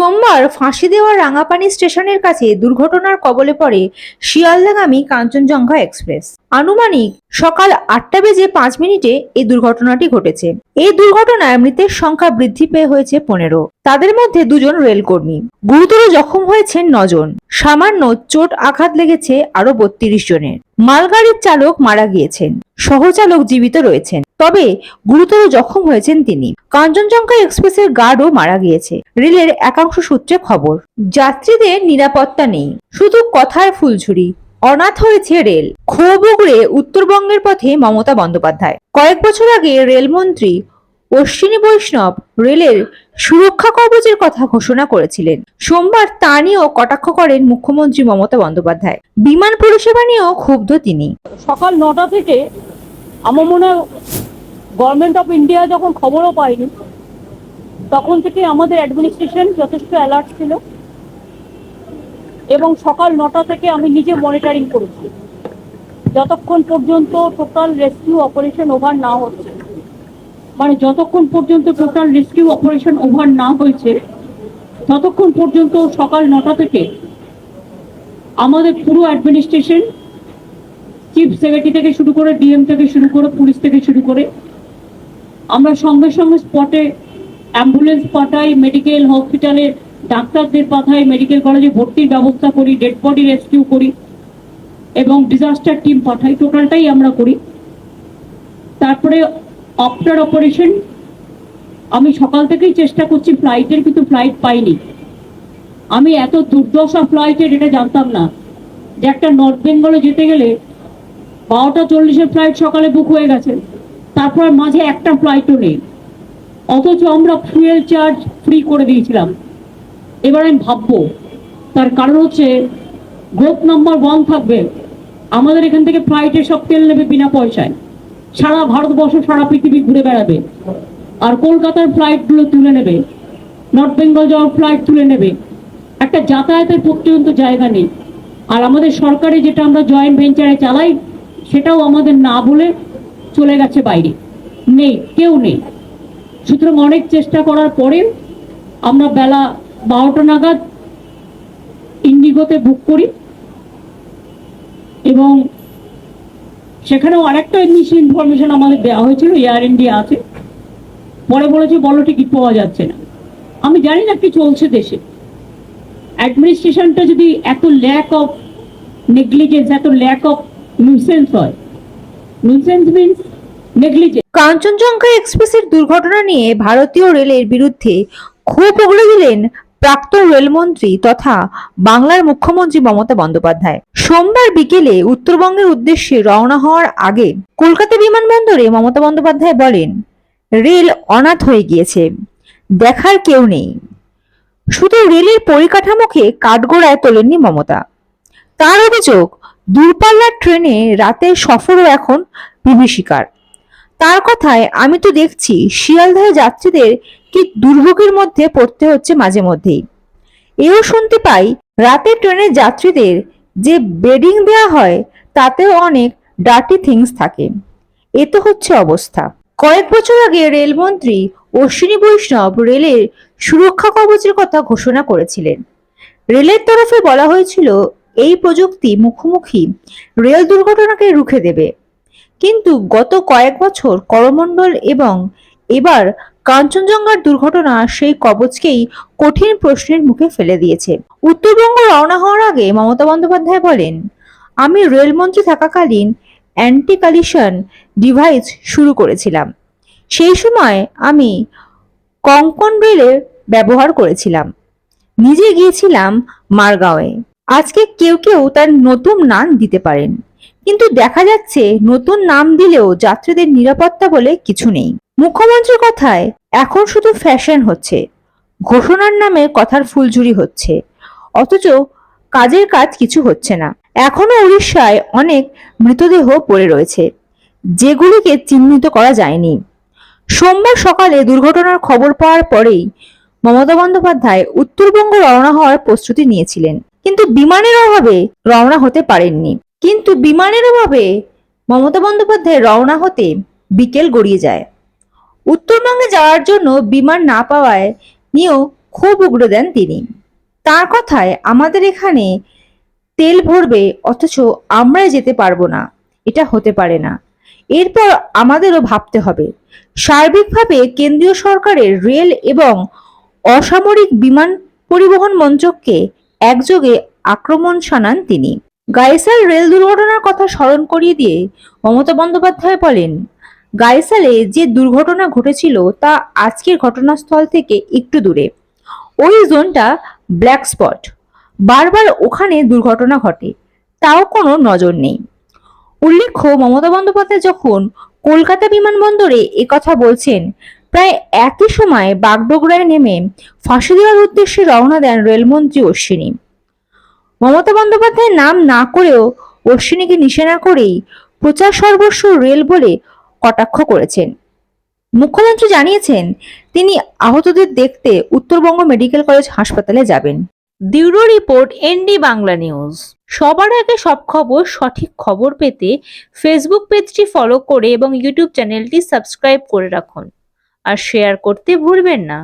সোমবার ফাঁসি দেওয়া রাঙাপানি স্টেশনের কাছে দুর্ঘটনার কবলে পড়ে শিয়ালদাগামী কাঞ্চনজঙ্ঘা এক্সপ্রেস। আনুমানিক সকাল আটটা বেজে পাঁচ মিনিটে এই দুর্ঘটনাটি ঘটেছে। এই দুর্ঘটনায় মৃতের সংখ্যা বৃদ্ধি পেয়ে হয়েছে পনেরো। তাদের মধ্যে দুজন রেলকর্মী। গুরুতর জখম হয়েছেন নজন। সামান্য চোট আঘাত লেগেছে আরও বত্রিশ জনের। মালগাড়ির চালক মারা গিয়েছেন। সহচালক জীবিত রয়েছেন। তবে গুরুতর জখম হয়েছেন তিনি। কাঞ্চনজঙ্ঘা এক্সপ্রেসের গার্ডও মারা গিয়েছে। রেলের একাংশ সূত্রে খবর, যাত্রীদের নিরাপত্তা নেই। শুধু কথায় ফুলঝুরি, অনাথ হয়েছে রেল। ক্ষোভ উগড়ে উত্তরবঙ্গের পথে মমতা বন্দ্যোপাধ্যায়। কয়েক বছর আগে রেলমন্ত্রী অশ্বিনী বৈষ্ণব রেলের সুরক্ষা কবচের কথা ঘোষণা করেছিলেন। সোমবার তা নিয়েও কটাক্ষ করেন মুখ্যমন্ত্রী মমতা বন্দ্যোপাধ্যায়। বিমান পরিষেবা নিয়েও ক্ষুব্ধ তিনি। সকাল নটা থেকে আমার মনে গভর্নমেন্ট অফ ইন্ডিয়া যখন খবরও পাইনি তখন থেকে আমাদের অ্যাডমিনিস্ট্রেশন যথেষ্ট অ্যালার্ট ছিল এবং সকাল নটা থেকে আমি নিজে মনিটরিং করেছি। যতক্ষণ পর্যন্ত টোটাল রেস্কিউ অপারেশন ওভার না হচ্ছে মানে যতক্ষণ পর্যন্ত টোটাল রেস্কিউ অপারেশন ওভার না হয়েছে, ততক্ষণ পর্যন্ত সকাল নটা থেকে আমাদের পুরো অ্যাডমিনিস্ট্রেশন চিফ সেক্রেটারি থেকে শুরু করে ডিএম থেকে শুরু করে পুলিশ থেকে শুরু করে আমরা সঙ্গে সঙ্গে স্পটে অ্যাম্বুলেন্স পাঠাই মেডিকেল হসপিটালে ডাক্তারদের পাঠাই মেডিকেল কলেজে ভর্তির ব্যবস্থা করি ডেড বডি রেস্কিউ করি এবং ডিজাস্টার টিম পাঠাই টোটালটাই আমরা করি। তারপরে আফটার অপারেশন আমি সকাল থেকেই চেষ্টা করছি ফ্লাইটের কিন্তু ফ্লাইট পাইনি। আমি এত দুর্দশা ফ্লাইটের এটা জানতাম না। যে একটা নর্থ বেঙ্গলে যেতে গেলে বারোটা চল্লিশের ফ্লাইট সকালে বুক হয়ে গেছে। তারপর মাঝে একটা ফ্লাইটও নেই। অথচ আমরা ফুয়েল চার্জ ফ্রি করে দিয়েছিলাম। এবার আমি ভাববো, তার কারণ হচ্ছে গ্রুপ নাম্বার ওয়ান থাকবে। আমাদের এখান থেকে ফ্লাইটে সব তেল নেবে বিনা পয়সায়। সারা ভারতবর্ষ, সারা পৃথিবী ঘুরে বেড়াবে। আর কলকাতার ফ্লাইটগুলো তুলে নেবে। নর্থ বেঙ্গল যাওয়ার ফ্লাইট তুলে নেবে। একটা যাতায়াতের পর্যন্ত জায়গা নেই। আর আমাদের সরকারে যেটা আমরা জয়েন্ট ভেঞ্চারে চালাই, সেটাও আমাদের না বলে চলে গেছে বাইরে। নেই, কেউ নেই। সুতরাং অনেক চেষ্টা করার পরে আমরা বেলা বারোটা নাগাদ ইন্ডিগোতে বুক করি এবং সেখানেও আরেকটা মিস ইনফরমেশন আমাদের দেওয়া হয়েছিল এয়ার ইন্ডিয়া আছে। পরে বলেছে, বলো, টিকিট পাওয়া যাচ্ছে না। আমি জানি না কি চলছে দেশে। অ্যাডমিনিস্ট্রেশনটা যদি এত ল্যাক অফ নেগলিজেন্স এত ল্যাক অফ নিউসেন্স হয় নিউসেন্স মিনস কাঞ্চনজঙ্ঘা এক্সপ্রেসের দুর্ঘটনা নিয়ে ভারতীয় রেলের বিরুদ্ধে ক্ষোভ উগড়ে দিলেন প্রাক্তন রেলমন্ত্রী তথা বাংলার মুখ্যমন্ত্রী মমতা বন্দ্যোপাধ্যায়। সোমবার বিকেলে উত্তরবঙ্গের উদ্দেশ্যে রওনা হওয়ার আগে কলকাতা বিমানবন্দরে মমতা বন্দ্যোপাধ্যায় বলেন, রেল অনাথ হয়ে গিয়েছে, দেখার কেউ নেই। শুধু রেলের পরিকাঠামোকে কাঠগোড়ায় তোলেননি মমতা। তার অভিযোগ, দূরপাল্লার ট্রেনে রাতের সফরও এখন বিভীষিকার। তার কথায় আমি তো দেখছি শিয়ালদাহে যাত্রীদের কি দুর্ভোগের মধ্যে পড়তে হচ্ছে মাঝে মধ্যেই। এও শুনতে পাই রাতে ট্রেনের যাত্রীদের যে বেডিং দেওয়া হয়, তাতেও অনেক ডার্টি থিংস থাকে। এ তো হচ্ছে অবস্থা। কয়েক বছর আগে রেলমন্ত্রী অশ্বিনী বৈষ্ণব রেলের সুরক্ষা কবচের কথা ঘোষণা করেছিলেন। রেলের তরফে বলা হয়েছিল, এই প্রযুক্তি মুখোমুখি রেল দুর্ঘটনাকে রুখে দেবে। কিন্তু গত কয়েক বছর করমণ্ডল এবং এবার কাঞ্চনজঙ্ঘার দুর্ঘটনা সেই কবচকেই কঠিন প্রশ্নের মুখে ফেলে দিয়েছে। উত্তরবঙ্গ রওনা হওয়ার আগে মমতা বন্দ্যোপাধ্যায় বলেন, আমি রেলমন্ত্রী থাকাকালীন অ্যান্টি কালিশন ডিভাইস শুরু করেছিলাম। সেই সময় আমি কঙ্কন রেলে ব্যবহার করেছিলাম। নিজে গিয়েছিলাম মারগাঁওয়ে। আজকে কেউ কেউ তার নতুন নাম দিতে পারেন। কিন্তু দেখা যাচ্ছে নতুন নাম দিলেও যাত্রীদের নিরাপত্তা বলে কিছু নেই। মুখ্যমন্ত্রীর কথায় এখন শুধু ফ্যাশন হচ্ছে। ঘোষণার নামে কথার ফুলঝুরি হচ্ছে। অথচ কাজের কাজ কিছু হচ্ছে না। এখনও উড়িষ্যায় অনেক মৃতদেহ পড়ে রয়েছে। যেগুলিকে চিহ্নিত করা যায়নি। সোমবার সকালে দুর্ঘটনার খবর পাওয়ার পরেই মমতা বন্দ্যোপাধ্যায় উত্তরবঙ্গ রওনা হওয়ার প্রস্তুতি নিয়েছিলেন। কিন্তু বিমানের অভাবে রওনা হতে পারেননি। কিন্তু বিমানের অভাবে মমতা বন্দ্যোপাধ্যায় রওনা হতে বিকেল গড়িয়ে যায়। উত্তরবঙ্গে যাওয়ার জন্য বিমান না পাওয়ায় নিয়েও খুব উগ্র দেন তিনি। তার কথায় আমাদের এখানে তেল ভরবে, অথচ আমরাই যেতে পারব না। এটা হতে পারে না। এরপর আমাদেরও ভাবতে হবে। সার্বিকভাবে কেন্দ্রীয় সরকারের রেল এবং অসামরিক বিমান পরিবহন মন্ত্রককে একযোগে আক্রমণ শানান তিনি। গাইসাল রেল দুর্ঘটনার কথা স্মরণ করিয়ে দিয়ে মমতা বন্দ্যোপাধ্যায় বলেন গাইসালে যে দুর্ঘটনা ঘটেছিল তা আজকের ঘটনাস্থল থেকে একটু দূরে। ওই জোনটা ব্ল্যাক স্পট। বারবার ওখানে দুর্ঘটনা ঘটে, তাও কোনো নজর নেই। উল্লেখ্য, মমতা বন্দ্যোপাধ্যায় যখন কলকাতা বিমানবন্দরে একথা বলছেন, প্রায় একই সময় বাগডোগরায় নেমে ফাঁসি দেওয়ার উদ্দেশ্যে রওনা দেন রেলমন্ত্রী অশ্বিনী। মমতা বন্দ্যোপাধ্যায়ের নাম না করেও অশ্বিনীকে নিশানা করেই প্রচার সর্বস্ব রেল বলে কটাক্ষ করেছেন। মুখ্যমন্ত্রী জানিয়েছেন, তিনি আহতদের দেখতে উত্তরবঙ্গ মেডিকেল কলেজ হাসপাতালে যাবেন। Bureau report, N D Bangla news. সবার আগে সব খবর, সঠিক খবর পেতে ফেসবুক পেজটি ফলো করে এবং ইউটিউব চ্যানেলটি সাবস্ক্রাইব করে রাখুন। আর শেয়ার করতে ভুলবেন না।